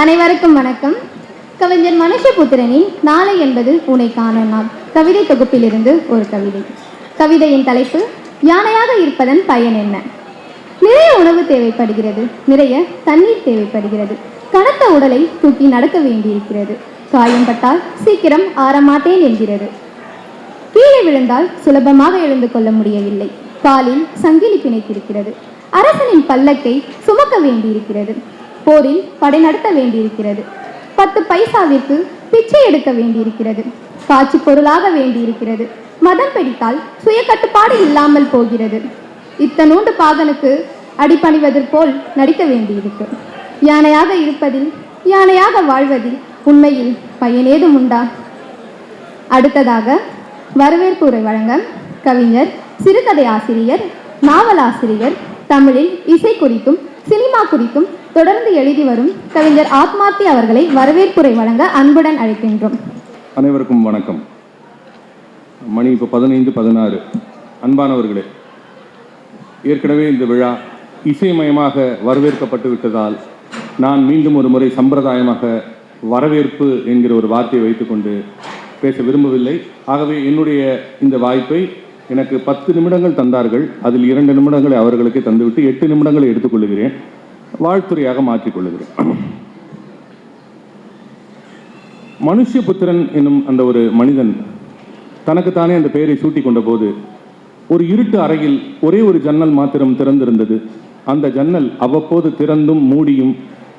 அனைவருக்கும் வணக்கம். கவிஞர் மனுஷபுத்திரனின் நாளை என்பது உனை காணும் நாள் கவிதை தொகுப்பிலிருந்து ஒரு கவிதை. கவிதையின் தலைப்பு யானையாக இருப்பதன் பயன் என்ன? நிறைய உணவு தேவைப்படுகிறது. நிறைய தண்ணீர் தேவைப்படுகிறது. கனத்த உடலை தூக்கி நடக்க வேண்டியிருக்கிறது. காயம் பட்டால் சீக்கிரம் ஆறமாட்டேன் என்கிறது. கீழே விழுந்தால் சுலபமாக எழுந்து கொள்ள முடியவில்லை. காலில் சங்கிலி பிணைத்திருக்கிறது. அரசனின் பல்லக்கை சுமக்க வேண்டியிருக்கிறது. போரில் படை நடத்த வேண்டியிருக்கிறது. பத்து பைசாவிற்கு பிச்சை எடுக்க வேண்டியிருக்கிறது. காட்சி பொருளாக வேண்டியிருக்கிறது. மதம் பிடித்தால் சுய கட்டுப்பாடு இல்லாமல் போகிறது. இத்தனூண்டு பாகனுக்கு அடிபணிவதற் போல் நடிக்க வேண்டியிருக்கு. யானையாக இருப்பதில் யானையாக வாழ்வதில் உண்மையில் பயனேதும் உண்டா? அடுத்ததாக வரவேற்பு உரை வழங்க கவிஞர் சிறுகதை ஆசிரியர் நாவலாசிரியர் தமிழில் இசை குறித்தும் சினிமா குறித்தும் தொடர்ந்து எழுதி வரும் கவிஞர் ஆத்மார்த்தி அவர்களை வரவேற்புரை வழங்க அன்புடன் அழைக்கின்றோம். அனைவருக்கும் வணக்கம். மணி இப்போ பதினைந்து பதினாறு. அன்பானவர்களே ஏற்கனவே இந்த விழா இசைமயமாக வரவேற்கப்பட்டு விட்டதால் நான் மீண்டும் ஒரு முறை சம்பிரதாயமாக வரவேற்பு என்கிற ஒரு வார்த்தையை வைத்துக்கொண்டு பேச விரும்பவில்லை. ஆகவே என்னுடைய இந்த வாய்ப்பை எனக்கு பத்து நிமிடங்கள் தந்தார்கள். அதில் இரண்டு நிமிடங்களை அவர்களுக்கே தந்துவிட்டு எட்டு நிமிடங்களை எடுத்துக்கொள்கிறேன் வாழ்த்துறையாக மாற்றிக்கொள்கிறேன் மனுஷபுத்திரன் என்னும் அந்த ஒரு மனிதன் தனக்குத்தானே அந்த பெயரை சூட்டி கொண்ட போது ஒரு இருட்டு அறையில் ஒரே ஒரு ஜன்னல் மாத்திரம் திறந்திருந்தது. அந்த ஜன்னல் அவ்வப்போது திறந்தும் மூடியும்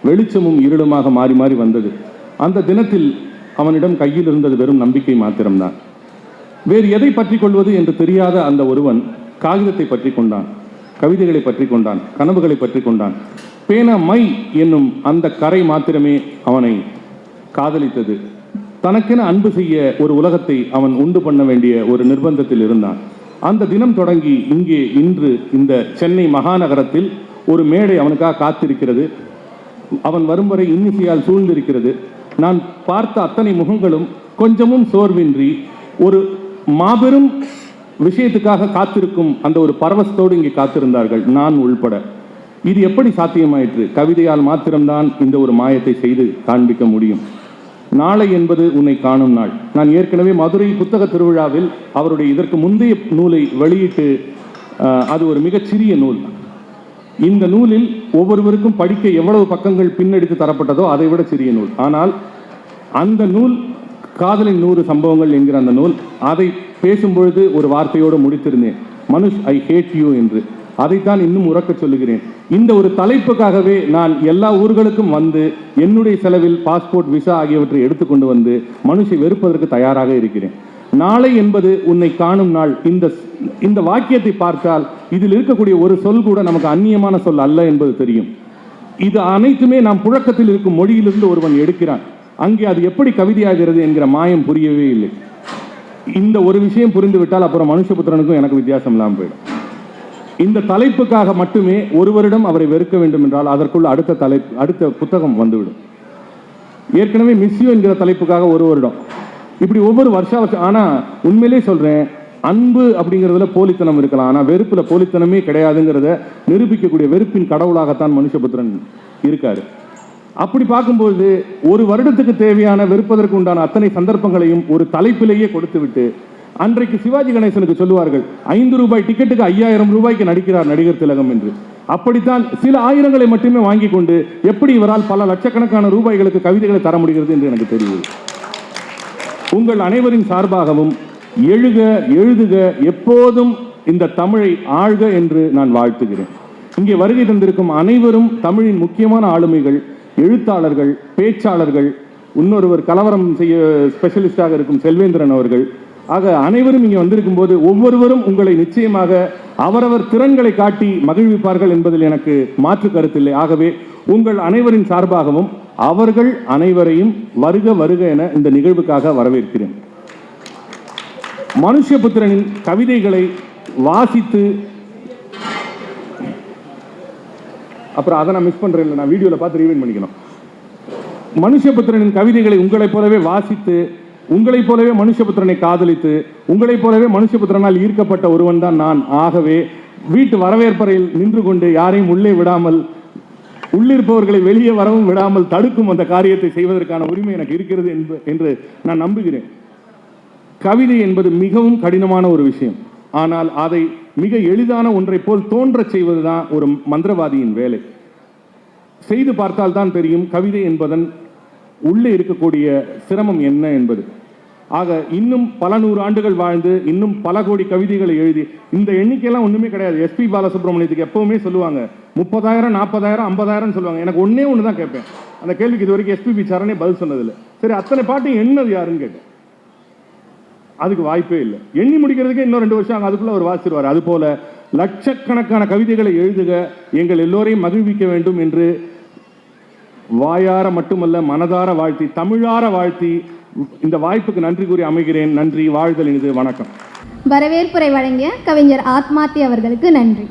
வெளிச்சமும் இருளுமாக மாறி மாறி வந்தது. அந்த தினத்தில் அவனிடம் கையில் இருந்தது வெறும் நம்பிக்கை மாத்திரம்தான். வேறு எதை பற்றி கொள்வது என்று தெரியாத அந்த ஒருவன் காகிதத்தை பற்றி கொண்டான் கவிதைகளை பற்றி கொண்டான் கனவுகளை பற்றி கொண்டான் பேனா மை என்னும் அந்த கரை மாத்திரமே அவனை காதலித்தது. தனக்கென அன்பு செய்ய ஒரு உலகத்தை அவன் உண்டு பண்ண வேண்டிய ஒரு நிர்பந்தத்தில் இருந்தான். அந்த தினம் தொடங்கி இங்கே இன்று இந்த சென்னை மகாநகரத்தில் ஒரு மேடை அவனுக்காக காத்திருக்கிறது. அவன் வரும் வரை இன்னிசையால் சூழ்ந்திருக்கிறது. நான் பார்த்த அத்தனை முகங்களும் கொஞ்சமும் சோர்வின்றி ஒரு மாபெரும் விஷயத்துக்காக காத்திருக்கும் அந்த ஒரு பரவசத்தோடு இங்கே காத்திருந்தார்கள். நான் உள்பட. இது எப்படி சாத்தியமாயிற்று? கவிதையால் மாத்திரம்தான் இந்த ஒரு மாயத்தை செய்து காண்பிக்க முடியும். நாளை என்பது உன்னை காணும் நாள். நான் ஏற்கனவே மதுரை புத்தக திருவிழாவில் அவருடைய இதற்கு முந்தைய நூலை வெளியிட்டு அது ஒரு மிகச்சிறிய நூல். இந்த நூலில் ஒவ்வொருவருக்கும் படிக்க எவ்வளவு பக்கங்கள் பின்னெடுத்து தரப்பட்டதோ அதை விட சிறிய நூல். ஆனால் அந்த நூல் காதலின் நூறு சம்பவங்கள் என்கிற அந்த நூல் அதை பேசும்பொழுது ஒரு வார்த்தையோடு முடித்திருந்தேன். மனுஷ் ஐ ஹேட் யூ என்று. அதைத்தான் இன்னும் உறக்க சொல்லுகிறேன். இந்த ஒரு தலைப்புக்காகவே நான் எல்லா ஊர்களுக்கும் வந்து என்னுடைய செலவில் பாஸ்போர்ட் விசா ஆகியவற்றை எடுத்துக்கொண்டு வந்து மனுஷை வெறுப்பதற்கு தயாராக இருக்கிறேன். நாளை என்பது உன்னை காணும் நாள். இந்த இந்த வாக்கியத்தை பார்த்தால் இதில் இருக்கக்கூடிய ஒரு சொல் கூட நமக்கு அந்நியமான சொல் அல்ல என்பது தெரியும். இது அனைத்துமே நாம் புழக்கத்தில் இருக்கும் மொழியிலிருந்து ஒருவன் எடுக்கிறான். அங்கே அது எப்படி கவிதையாகிறது என்கிற மாயம் புரியவே இல்லை. இந்த ஒரு விஷயம் புரிந்துவிட்டால் அப்புறம் மனுஷபுத்திரனுக்கும் எனக்கு வித்தியாசம் இல்லாமல் போயிடும். இந்த தலைப்புக்காக மட்டுமே ஒருவரிடம் அவரை வெறுக்க வேண்டும் என்றால் அதற்குள் அடுத்த தலை அடுத்த புத்தகம் வந்துவிடும். ஏற்கனவே மிஸ்யூ என்கிற தலைப்புக்காக ஒரு வருடம். இப்படி ஒவ்வொரு வருஷம் வருஷம் ஆனால் உண்மையிலே சொல்கிறேன் அன்பு அப்படிங்கிறதுல போலித்தனம் இருக்கலாம். ஆனால் வெறுப்பில் போலித்தனமே கிடையாதுங்கிறத நிரூபிக்கக்கூடிய வெறுப்பின் கடவுளாகத்தான் மனுஷபுத்திரன் இருக்காரு. அப்படி பார்க்கும்போது ஒரு வருடத்துக்கு தேவையான வெறுப்பதற்கு உண்டான அத்தனை சந்தர்ப்பங்களையும் ஒரு தலைப்பிலேயே கொடுத்துவிட்டு அன்றைக்கு சிவாஜி கணேசனுக்கு சொல்லுவார்கள் ஐந்து ரூபாய் டிக்கெட்டுக்கு ஐயாயிரம் ரூபாய்க்கு நடிக்கிறார் நடிகர் திலகம் என்று. அப்படித்தான் சில ஆயிரங்களை மட்டுமே வாங்கி கொண்டு எப்படி இவரால் பல லட்சக்கணக்கான ரூபாய்களுக்கு கவிதைகளை தர முடிகிறது என்று எனக்கு தெரியுது. உங்கள் அனைவரின் சார்பாகவும் எழுக எழுதுக எப்போதும் இந்த தமிழை ஆழ்க என்று நான் வாழ்த்துகிறேன். இங்கே வருகை தந்திருக்கும் அனைவரும் தமிழின் முக்கியமான ஆளுமைகள் எழுத்தாளர்கள் பேச்சாளர்கள் இன்னொருவர் கலவரம் செய்ய ஸ்பெஷலிஸ்டாக இருக்கும் செல்வேந்திரன் அவர்கள். ஆக அனைவரும் இங்கே வந்திருக்கும் போது ஒவ்வொருவரும் உங்களை நிச்சயமாக அவரவர் திறன்களை காட்டி மகிழ்விப்பார்கள் என்பதில் எனக்கு மாற்று கருத்தில்லை. ஆகவே உங்கள் அனைவரின் சார்பாகவும் அவர்கள் அனைவரையும் வருக வருக என இந்த நிகழ்வுக்காக வரவேற்கிறேன். மனுஷபுத்திரனின் கவிதைகளை வாசித்து அப்புறம் அதை நான் மிஸ் பண்ணுறேன் இல்லை நான் வீடியோவில் பார்த்து ரீவைன் பண்ணிக்கணும். மனுஷபுத்திரனின் கவிதைகளை உங்களைப் போலவே வாசித்து உங்களைப் போலவே மனுஷபுத்திரனை காதலித்து உங்களைப் போலவே மனுஷபுத்திரனால் ஈர்க்கப்பட்ட ஒருவன் தான் நான். ஆகவே வீட்டு வரவேற்பறையில் நின்று கொண்டு யாரையும் உள்ளே விடாமல் உள்ளிருப்பவர்களை வெளியே வரவும் விடாமல் தடுக்கும் அந்த காரியத்தை செய்வதற்கான உரிமை எனக்கு இருக்கிறது என்று நான் நம்புகிறேன். கவிதை என்பது மிகவும் கடினமான ஒரு விஷயம். ஆனால் அதை மிக எளிதான ஒன்றை போல் தோன்றச் செய்வதுதான் ஒரு மந்திரவாதியின் வேலை. செய்து பார்த்தால் தான் தெரியும் கவிதை என்பதன் உள்ளே இருக்கக்கூடிய சிரமம் என்ன என்பது. ஆக இன்னும் பல நூறு ஆண்டுகள் வாழ்ந்து இன்னும் பல கோடி கவிதைகளை எழுதி இந்த எண்ணிக்கையெல்லாம் ஒன்றுமே கிடையாது. எஸ்பி பாலசுப்ரமணியத்துக்கு எப்பவுமே சொல்லுவாங்க முப்பதாயிரம் நாற்பதாயிரம் ஐம்பதாயிரம் சொல்லுவாங்க. எனக்கு ஒன்றே ஒன்று தான் கேட்பேன். அந்த கேள்விக்கு இது வரைக்கும் எஸ்பிபி சரணே பதில் சொன்னதில்லை. சரி அத்தனை பாட்டு என்னது யாருன்னு கேட்டேன் அதுக்கு வாய்ப்பே இல்லை. எண்ணி முடிக்கிறதுக்கே இன்னும் ரெண்டு வருஷம் ஆகும். அதுக்குள்ள அவர் வாசிடுவார் அது போல லட்சக்கணக்கான கவிதைகளை எழுதுக எங்கள் எல்லோரையும் மகிழ்விக்க வேண்டும் என்று வாயார மட்டுமல்ல மனதார வாழ்த்தி தமிழார வாழ்த்தி இந்த வாய்ப்புக்கு நன்றி கூறி அமைகிறேன். நன்றி. வாழ்தல் இனிது. வணக்கம். வரவேற்புரை வழங்கிய கவிஞர் ஆத்மாத்தி அவர்களுக்கு நன்றி.